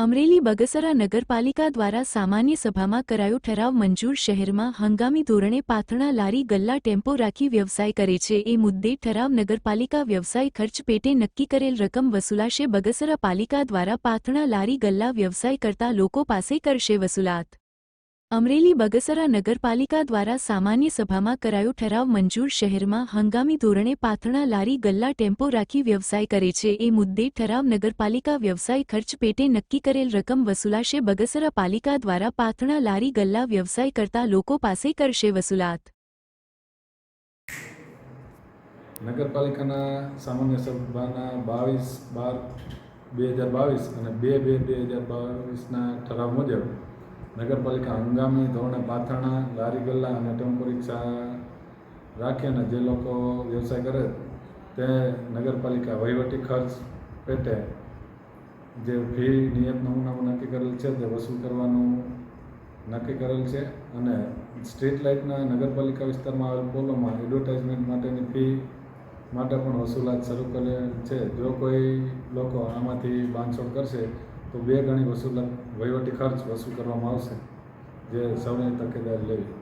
અમરેલી બગસરા નગરપાલિકા દ્વારા સામાન્ય સભામાં કરાયો ઠરાવ મંજૂર શહેરમાં હંગામી ધોરણે પાથણા લારી ગલ્લા ટેમ્પો રાખી વ્યવસાય કરે છે. એ મુદ્દે ઠરાવ નગરપાલિકા વ્યવસાય ખર્ચ પેટે નક્કી કરેલ રકમ વસૂલાશે. બગસરા પાલિકા દ્વારા પાથણા લારી ગલ્લા વ્યવસાય કરતા લોકો પાસે કરશે વસૂલાત. અમરેલી બગસરા નગરપાલિકા દ્વારા સામાન્ય સભામાં કરાયો ઠરાવ મંજૂર શહેરમાં હંગામી ધોરણે પાથણા લારી ગલ્લા ટેમ્પો રાખી વ્યવસાય કરે છે. એ મુદ્દે ઠરાવ નગરપાલિકા વ્યવસાય ખર્ચ પેટે નક્કી કરેલ રકમ વસૂલાશે. બગસરા પાલિકા દ્વારા પાથણા લારી ગલ્લા વ્યવસાય કરતા લોકો પાસે કરશે વસૂલાત. નગરપાલિકાના સામાન્ય સભાના બાવીસ બાર, બે હજાર બાવીસ અને બે બે બે હજાર બાવીસના ઠરાવ મુજબ નગરપાલિકા હંગામી ધોરણે પાથરણા, લારી ગલ્લા અને ટેમ્પો રિક્ષા રાખી અને જે લોકો વ્યવસાય કરે તે નગરપાલિકા વહીવટી ખર્ચ પેટે જે ફી, નિયત નમૂનામાં નક્કી કરેલ છે તે વસૂલ કરવાનું નક્કી કરેલ છે અને સ્ટ્રીટ લાઇટના નગરપાલિકા વિસ્તારમાં આવેલ પોલોમાં એડવર્ટાઇઝમેન્ટ માટેની ફી માટે પણ વસૂલાત શરૂ કરેલ છે. જો કોઈ લોકો આમાંથી બાંધછોડ કરશે તો બે ગણી વસૂલાત વહીવટી ખર્ચ વસૂલ કરવામાં આવશે જે સૌની તકેદારી લેવી.